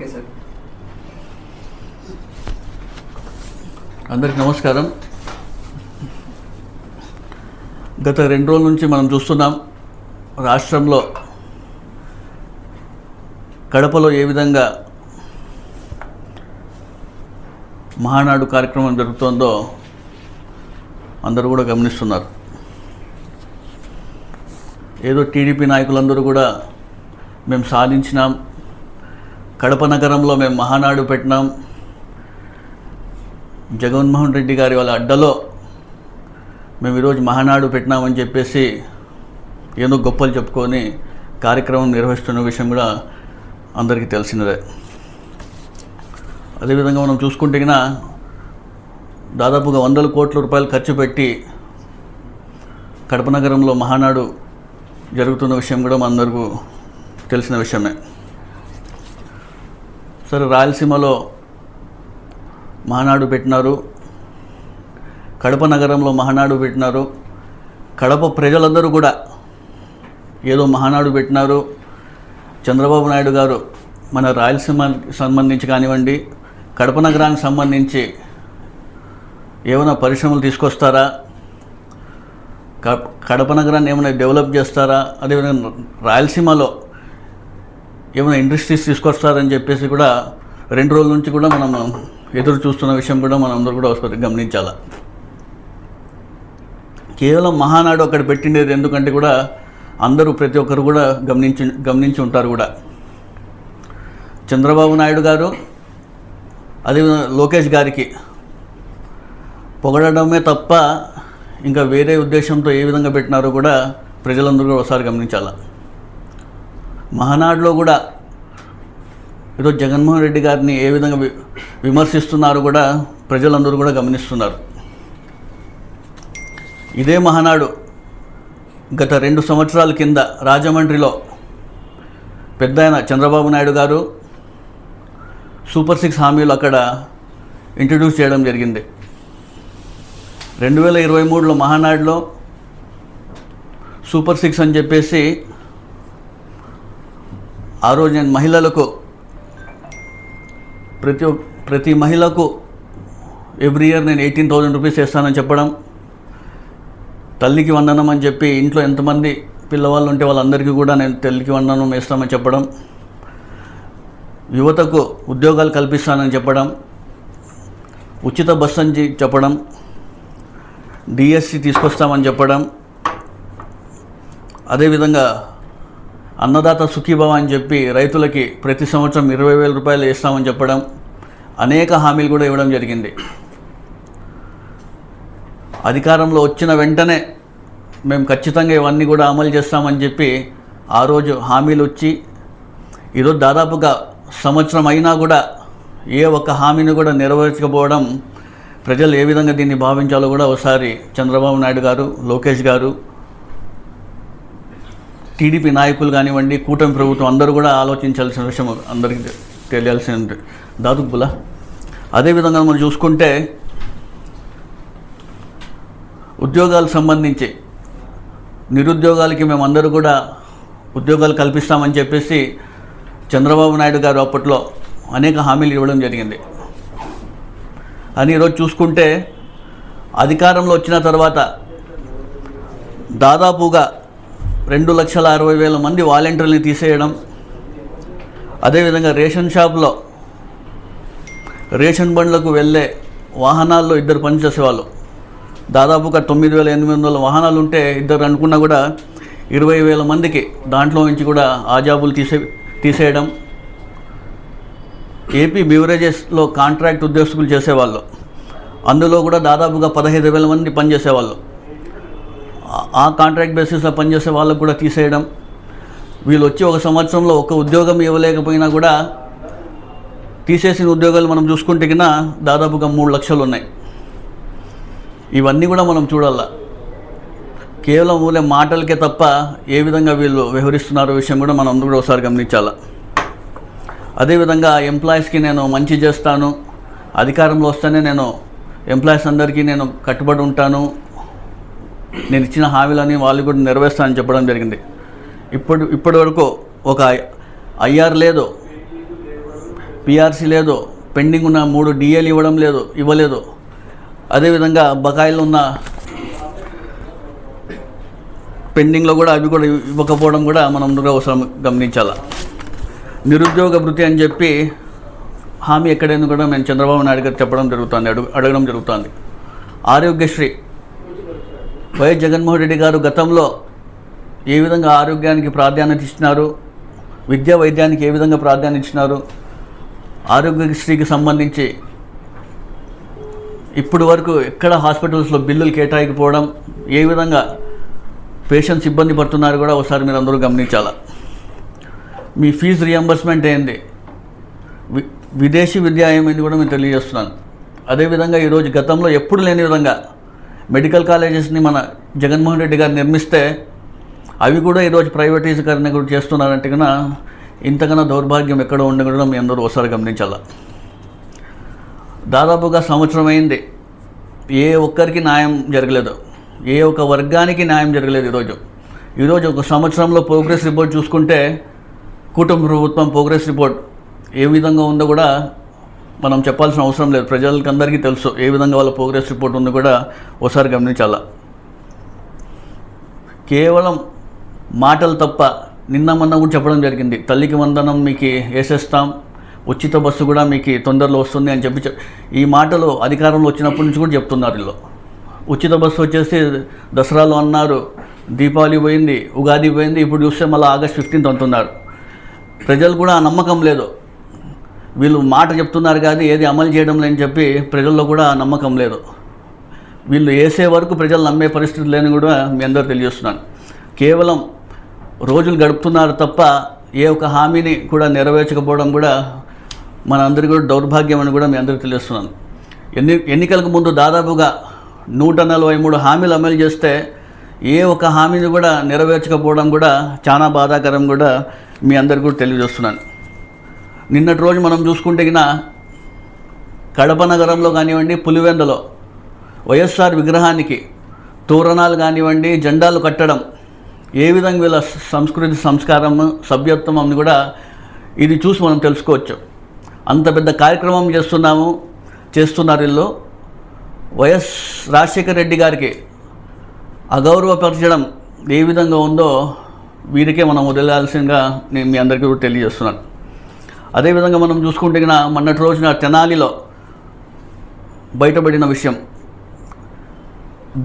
Okay sir. అందరికి నమస్కారం. గత రెండు రోజుల నుంచి మనం చూస్తున్నాం రాష్ట్రంలో కడపలో ఏ విధంగా మహానాడు కార్యక్రమం జరుగుతోందో అందరూ కూడా గమనిస్తున్నారు. ఏదో టీడీపీ నాయకులందరూ కూడా మేము సాధించినాం కడప నగరంలో మేము మహానాడు పెట్టినాం. జగన్మోహన్ రెడ్డి గారి వాళ్ళ అడ్డలో మేము ఈరోజు మహానాడు పెట్టినామని చెప్పేసి ఏదో గొప్పలు చెప్పుకొని కార్యక్రమం నిర్వహిస్తున్న విషయం కూడా అందరికీ తెలిసినదే. అదేవిధంగా మనం చూసుకుంటే దాదాపుగా వందల కోట్ల రూపాయలు ఖర్చు పెట్టి కడప నగరంలో మహానాడు జరుగుతున్న విషయం కూడా మనందరికీ తెలిసిన విషయమే. సరే రాయలసీమలో మహానాడు పెట్టినారు. కడప నగరంలో మహానాడు పెట్టినారు. కడప ప్రజలందరూ కూడా ఏదో మహానాడు పెట్టినారు. చంద్రబాబు నాయుడు గారు మన రాయలసీమకి సంబంధించి కానివ్వండి కడప నగరానికి సంబంధించి ఏమైనా పరిశ్రమలు తీసుకొస్తారా? క- కడప నగరాన్ని ఏమైనా డెవలప్ చేస్తారా? అదేవిధంగా రాయలసీమలో ఏమైనా ఇండస్ట్రీస్ తీసుకొస్తారని చెప్పేసి కూడా రెండు రోజుల నుంచి కూడా మనం ఎదురు చూస్తున్న విషయం కూడా మనం అందరూ కూడా ఒకసారి గమనించాలి. కేవలం మహానాడు అక్కడ పెట్టిండేది ఎందుకంటే కూడా అందరూ ప్రతి ఒక్కరు కూడా గమనించి గమనించి ఉంటారు కూడా. చంద్రబాబు నాయుడు గారు అదే లోకేష్ గారికి పొగడమే తప్ప ఇంకా వేరే ఉద్దేశంతో ఏ విధంగా పెట్టినారో కూడా ప్రజలందరూ కూడా ఒకసారి గమనించాలా. మహానాడులో కూడా ఈరోజు జగన్మోహన్ రెడ్డి గారిని ఏ విధంగా వి- కూడా ప్రజలందరూ కూడా గమనిస్తున్నారు. ఇదే మహానాడు గత రెండు సంవత్సరాల కింద రాజమండ్రిలో పెద్ద ఆయన చంద్రబాబు నాయుడు గారు సూపర్ సిక్స్ హామీలు అక్కడ ఇంట్రడ్యూస్ చేయడం జరిగింది. రెండు వేల ఇరవై మూడులో మహానాడులో సూపర్ సిక్స్ అని చెప్పేసి ఆ రోజు నేను మహిళలకు ప్రతి ప్రతి మహిళకు ఎవ్రీ ఇయర్ నేను ఎయిటీన్ థౌజండ్ రూపీస్ ఇస్తానని చెప్పడం తల్లికి వందనం అని చెప్పి ఇంట్లో ఎంతమంది పిల్లవాళ్ళు ఉంటే వాళ్ళందరికీ కూడా నేను తల్లికి వందనం వేస్తామని చెప్పడం యువతకు ఉద్యోగాలు కల్పిస్తానని చెప్పడం ఉచిత బస్ అని చెప్పడం డిఎస్సి తీసుకొస్తామని చెప్పడం అదేవిధంగా అన్నదాత సుఖీభవ అని చెప్పి రైతులకి ప్రతి సంవత్సరం ఇరవై వేల రూపాయలు ఇస్తామని చెప్పడం అనేక హామీలు కూడా ఇవ్వడం జరిగింది. అధికారంలో వచ్చిన వెంటనే మేము ఖచ్చితంగా ఇవన్నీ కూడా అమలు చేస్తామని చెప్పి ఆ రోజు హామీలు వచ్చి ఈరోజు దాదాపుగా సంవత్సరం అయినా కూడా ఏ ఒక్క హామీని కూడా నెరవేర్చకపోవడం ప్రజలు ఏ విధంగా దీన్ని భావించాలో కూడా ఒకసారి చంద్రబాబు నాయుడు గారు లోకేష్ గారు టీడీపీ నాయకులు కానివ్వండి కూటమి ప్రభుత్వం అందరూ కూడా ఆలోచించాల్సిన విషయం అందరికీ తెలియాల్సిన దాదుపుల అదేవిధంగా మనం చూసుకుంటే ఉద్యోగాలకు సంబంధించి నిరుద్యోగాలకి మేమందరూ కూడా ఉద్యోగాలు కల్పిస్తామని చెప్పేసి చంద్రబాబు నాయుడు గారు అప్పట్లో అనేక హామీలు ఇవ్వడం జరిగింది. అని ఈరోజు చూసుకుంటే అధికారంలో వచ్చిన తర్వాత దాదాపుగా రెండు లక్షల అరవై వేల మంది వాలంటీర్లని తీసేయడం. అదేవిధంగా రేషన్ షాప్లో రేషన్ బండ్లకు వెళ్ళే వాహనాల్లో ఇద్దరు పనిచేసేవాళ్ళు. దాదాపుగా తొమ్మిది వేల ఎనిమిది వందల వాహనాలు ఉంటే ఇద్దరు అనుకున్నా కూడా ఇరవై వేల మందికి దాంట్లో నుంచి కూడా ఆ జాబులు తీసే తీసేయడం. ఏపీ బీవరేజెస్లో కాంట్రాక్ట్ ఉద్యోగస్తులు చేసేవాళ్ళు. అందులో కూడా దాదాపుగా పదహైదు వేల మంది పనిచేసేవాళ్ళు. ఆ- కాంట్రాక్ట్ బేసిస్లో పనిచేసే వాళ్ళకు కూడా తీసేయడం. వీళ్ళు వచ్చి ఒక సంవత్సరంలో ఒక ఉద్యోగం ఇవ్వలేకపోయినా కూడా తీసేసిన ఉద్యోగాలు మనం చూసుకుంటే కింద దాదాపుగా మూడు లక్షలు ఉన్నాయి. ఇవన్నీ కూడా మనం చూడాల? కేవలం ఊళ్ళే మాటలకే తప్ప ఏ విధంగా వీళ్ళు వ్యవహరిస్తున్నారో విషయం కూడా మనం అందరూ కూడా ఒకసారి గమనించాలా? అదేవిధంగా ఎంప్లాయీస్కి నేను మంచి చేస్తాను అధికారంలో వస్తేనే నేను ఎంప్లాయీస్ అందరికీ నేను కట్టుబడి ఉంటాను నేను ఇచ్చిన హామీలని వాళ్ళు కూడా నెరవేర్స్తానని చెప్పడం జరిగింది. ఇప్పుడు ఇప్పటి వరకు ఒక ఐఆర్ లేదు పిఆర్సీ లేదు పెండింగ్ ఉన్న మూడు డిఏలు ఇవ్వడం లేదు ఇవ్వలేదు. అదేవిధంగా బకాయిలు ఉన్న పెండింగ్లో కూడా అవి కూడా ఇవ్వకపోవడం కూడా మనం ముందుగా అవసరం గమనించాల. నిరుద్యోగ వృత్తి అని చెప్పి హామీ ఎక్కడైనా కూడా మేము చంద్రబాబు నాయుడు గారు చెప్పడం జరుగుతుంది అడుగు అడగడం జరుగుతుంది. ఆరోగ్యశ్రీ వైఎస్ జగన్మోహన్ రెడ్డి గారు గతంలో ఏ విధంగా ఆరోగ్యానికి ప్రాధాన్యత ఇచ్చినారు? విద్యా వైద్యానికి ఏ విధంగా ప్రాధాన్యత ఇచ్చినారు? ఆరోగ్యశ్రీకి సంబంధించి ఇప్పటి వరకు ఎక్కడ హాస్పిటల్స్లో బిల్లులు కేటాయకపోవడం ఏ విధంగా పేషెంట్స్ ఇబ్బంది పడుతున్నారు కూడా ఒకసారి మీరు అందరూ గమనించాలా? మీ ఫీజు రియంబర్స్మెంట్ ఏంది? వి విదేశీ విద్య ఏమైంది కూడా నేను తెలియజేస్తున్నాను. అదేవిధంగా ఈరోజు గతంలో ఎప్పుడు లేని విధంగా మెడికల్ కాలేజెస్ని మన జగన్మోహన్ రెడ్డి గారు నిర్మిస్తే అవి కూడా ఈరోజు ప్రైవేటీకరణ కూడా చేస్తున్నారంటే కన్నా ఇంతకన్నా దౌర్భాగ్యం ఎక్కడ ఉండకూడదు మీ అందరూ ఒకసారి గమనించాల. దాదాపుగా సంవత్సరం అయింది. ఏ ఒక్కరికి న్యాయం జరగలేదు. ఏ ఒక్క వర్గానికి న్యాయం జరగలేదు ఈరోజు. ఈరోజు ఒక సంవత్సరంలో ప్రోగ్రెస్ రిపోర్ట్ చూసుకుంటే కుటుంబ ప్రభుత్వం ప్రోగ్రెస్ రిపోర్ట్ ఏ విధంగా ఉందో కూడా మనం చెప్పాల్సిన అవసరం లేదు. ప్రజలకి అందరికీ తెలుసు ఏ విధంగా వాళ్ళ ప్రోగ్రెస్ రిపోర్ట్ ఉంది కూడా ఒకసారి గమనించాల. కేవలం మాటలు తప్ప నిన్న మొన్న కూడా చెప్పడం జరిగింది. తల్లికి వందనం మీకు వేసేస్తాం ఉచిత బస్సు కూడా మీకు తొందరలో వస్తుంది అని చెప్పి ఈ మాటలు అధికారంలో వచ్చినప్పటి నుంచి కూడా చెప్తున్నారు వీళ్ళు. ఉచిత బస్సు వచ్చేసి దసరాలో అన్నారు దీపావళి పోయింది ఉగాది పోయింది ఇప్పుడు చూస్తే మళ్ళీ ఆగస్ట్ ఫిఫ్టీన్త్ అంటున్నారు. ప్రజలు కూడా ఆ నమ్మకం లేదు. వీళ్ళు మాట చెప్తున్నారు కానీ ఏది అమలు చేయడం లేని చెప్పి ప్రజల్లో కూడా నమ్మకం లేదు. వీళ్ళు వేసే వరకు ప్రజలు నమ్మే పరిస్థితి లేని కూడా మీ అందరూ తెలియజేస్తున్నాను కేవలం రోజులు గడుపుతున్నారు తప్ప ఏ ఒక్క హామీని కూడా నెరవేర్చకపోవడం కూడా మనందరికీ కూడా దౌర్భాగ్యం అని కూడా మీ అందరికీ తెలియజేస్తున్నాను ఎన్ని ఎన్నికలకు ముందు దాదాపుగా నూట నలభై మూడు హామీలు అమలు చేస్తే ఏ ఒక్క హామీని కూడా నెరవేర్చకపోవడం కూడా చాలా బాధాకరం కూడా మీ అందరికీ కూడా తెలియజేస్తున్నాను. నిన్నటి రోజు మనం చూసుకుంటే గిన కడప నగరంలో కానివ్వండి పులివెందలో వైఎస్ఆర్ విగ్రహానికి తోరణాలు కానివ్వండి జెండాలు కట్టడం ఏ విధంగా వీళ్ళ సంస్కృతి సంస్కారం సభ్యత్వం అని కూడా ఇది చూసి మనం తెలుసుకోవచ్చు. అంత పెద్ద కార్యక్రమం చేస్తున్నాము చేస్తున్నారు వీళ్ళు. వైఎస్ రాజశేఖర రెడ్డి గారికి అగౌరవపరచడం ఏ విధంగా ఉందో వీరికే మనం వదిలాల్సిందిగా నేను మీ అందరికీ కూడా తెలియజేస్తున్నాను. అదేవిధంగా మనం చూసుకుంటే మొన్నటి రోజున తెనాలిలో బయటపడిన విషయం.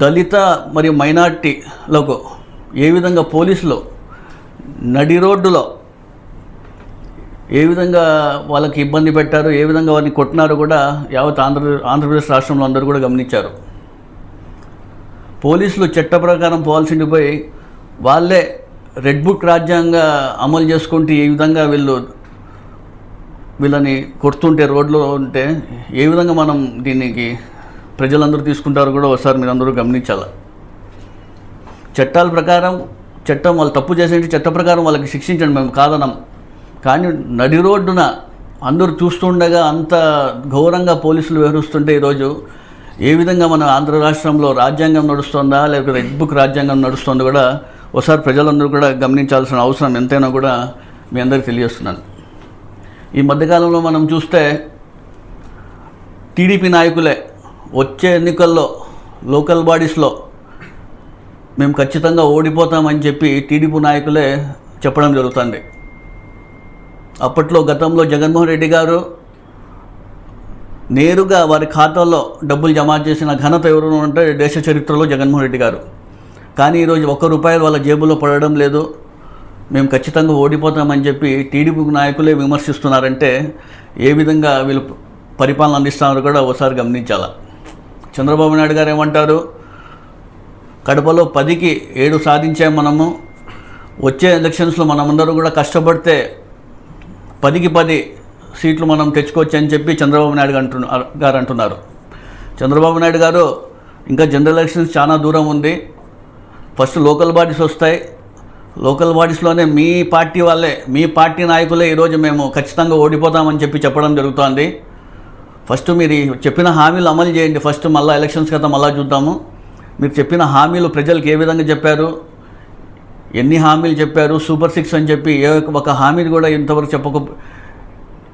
దళిత మరియు మైనార్టీలకు ఏ విధంగా పోలీసులు నడి రోడ్డులో ఏ విధంగా వాళ్ళకి ఇబ్బంది పెట్టారు ఏ విధంగా వారిని కొట్టినారో కూడా యావత్ ఆంధ్ర ఆంధ్రప్రదేశ్ రాష్ట్రంలో అందరూ కూడా గమనించారు. పోలీసులు చట్ట ప్రకారం పోవాల్సింది పోయి వాళ్ళే రెడ్ బుక్ రాజ్యాంగ అమలు చేసుకుంటూ ఏ విధంగా వీళ్ళు వీళ్ళని కొడుతుంటే రోడ్లో ఉంటే ఏ విధంగా మనం దీనికి ప్రజలందరూ తీసుకుంటారో కూడా ఒకసారి మీరు అందరూ గమనించాలి? చట్టాల ప్రకారం చట్టం వాళ్ళు తప్పు చేసేది చట్ట ప్రకారం వాళ్ళకి శిక్షించండి మేము కాదనం. కానీ నడి రోడ్డున అందరూ చూస్తుండగా అంత ఘోరంగా పోలీసులు వ్యవహరిస్తుంటే ఈరోజు ఏ విధంగా మన ఆంధ్ర రాష్ట్రంలో రాజ్యాంగం నడుస్తుందా లేకపోతే రెడ్ బుక్ రాజ్యాంగం నడుస్తుందో కూడా ఒకసారి ప్రజలందరూ కూడా గమనించాల్సిన అవసరం ఎంతైనా కూడా మీ అందరికీ తెలియజేస్తున్నాను. ఈ మధ్యకాలంలో మనం చూస్తే టీడీపీ నాయకులే వచ్చే ఎన్నికల్లో లోకల్ బాడీస్లో మేము ఖచ్చితంగా ఓడిపోతామని చెప్పి టీడీపీ నాయకులే చెప్పడం జరుగుతుంది. అప్పట్లో గతంలో జగన్మోహన్ రెడ్డి గారు నేరుగా వారి ఖాతాల్లో డబ్బులు జమ చేసిన ఘనత ఎవరు అంటే దేశ చరిత్రలో జగన్మోహన్ రెడ్డి గారు. కానీ ఈరోజు ఒక్క రూపాయలు వాళ్ళ జేబులో పడడం లేదు. మేము ఖచ్చితంగా ఓడిపోతామని చెప్పి టీడీపీ నాయకులే విమర్శిస్తున్నారంటే ఏ విధంగా వీళ్ళు పరిపాలన అందిస్తున్నారో కూడా ఒకసారి గమనించాల. చంద్రబాబు నాయుడు గారు ఏమంటారు? కడపలో పదికి ఏడు సాధించే మనము వచ్చే ఎలక్షన్స్లో మనమందరూ కూడా కష్టపడితే పదికి పది సీట్లు మనం తెచ్చుకోవచ్చు అని చెప్పి చంద్రబాబు నాయుడు అంటు గారు అంటున్నారు. చంద్రబాబు నాయుడు గారు ఇంకా జనరల్ ఎలక్షన్స్ చాలా దూరం ఉంది. ఫస్ట్ లోకల్ బాడీస్ వస్తాయి. లోకల్ బాడీస్లోనే మీ పార్టీ వాళ్ళే మీ పార్టీ నాయకులే ఈరోజు మేము ఖచ్చితంగా ఓడిపోతామని చెప్పి చెప్పడం జరుగుతోంది. ఫస్ట్ మీరు చెప్పిన హామీలు అమలు చేయండి. ఫస్ట్ మళ్ళీ ఎలక్షన్స్ కదా మళ్ళీ చూద్దాము. మీరు చెప్పిన హామీలు ప్రజలకు ఏ విధంగా చెప్పారు? ఎన్ని హామీలు చెప్పారు? సూపర్ సిక్స్ అని చెప్పి ఏ ఒక హామీని కూడా ఇంతవరకు చెప్పక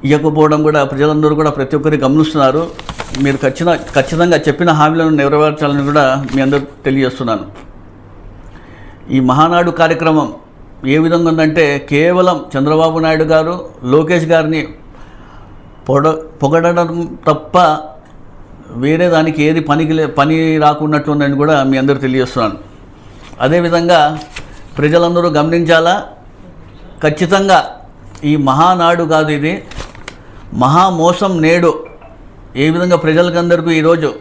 ఇవ్వకపోవడం కూడా ప్రజలందరూ కూడా ప్రతి ఒక్కరు గమనిస్తున్నారు. మీరు ఖచ్చితంగా ఖచ్చితంగా చెప్పిన హామీలను నెరవేర్చాలని కూడా మీ అందరూ తెలియజేస్తున్నాను. ఈ మహానాడు కార్యక్రమం ఏ విధంగా ఉందంటే కేవలం చంద్రబాబు నాయుడు గారు లోకేష్ గారిని పొడ పొగడడం తప్ప వేరే దానికి ఏది పనికి పని రాకున్నట్టుందని కూడా మీ అందరూ తెలియజేస్తున్నాను. అదేవిధంగా ప్రజలందరూ గమనించాలా? ఖచ్చితంగా ఈ మహానాడు కాదు ఇది. మహామోసం నేడు ఏ విధంగా ప్రజలకందరికీ ఈరోజు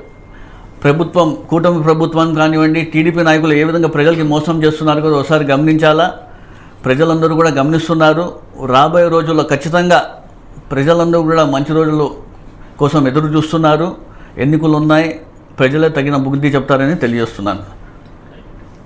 ప్రభుత్వం కూటమి ప్రభుత్వం కానివ్వండి టీడీపీ నాయకులు ఏ విధంగా ప్రజలకి మోసం చేస్తున్నారు కదా ఒకసారి గమనించాలా? ప్రజలందరూ కూడా గమనిస్తున్నారు. రాబోయే రోజుల్లో ఖచ్చితంగా ప్రజలందరూ కూడా మంచి రోజులు కోసం ఎదురు చూస్తున్నారు. ఎన్నికలు ఉన్నాయి. ప్రజలే తగిన బుద్ధి చెప్తారని తెలియజేస్తున్నాను.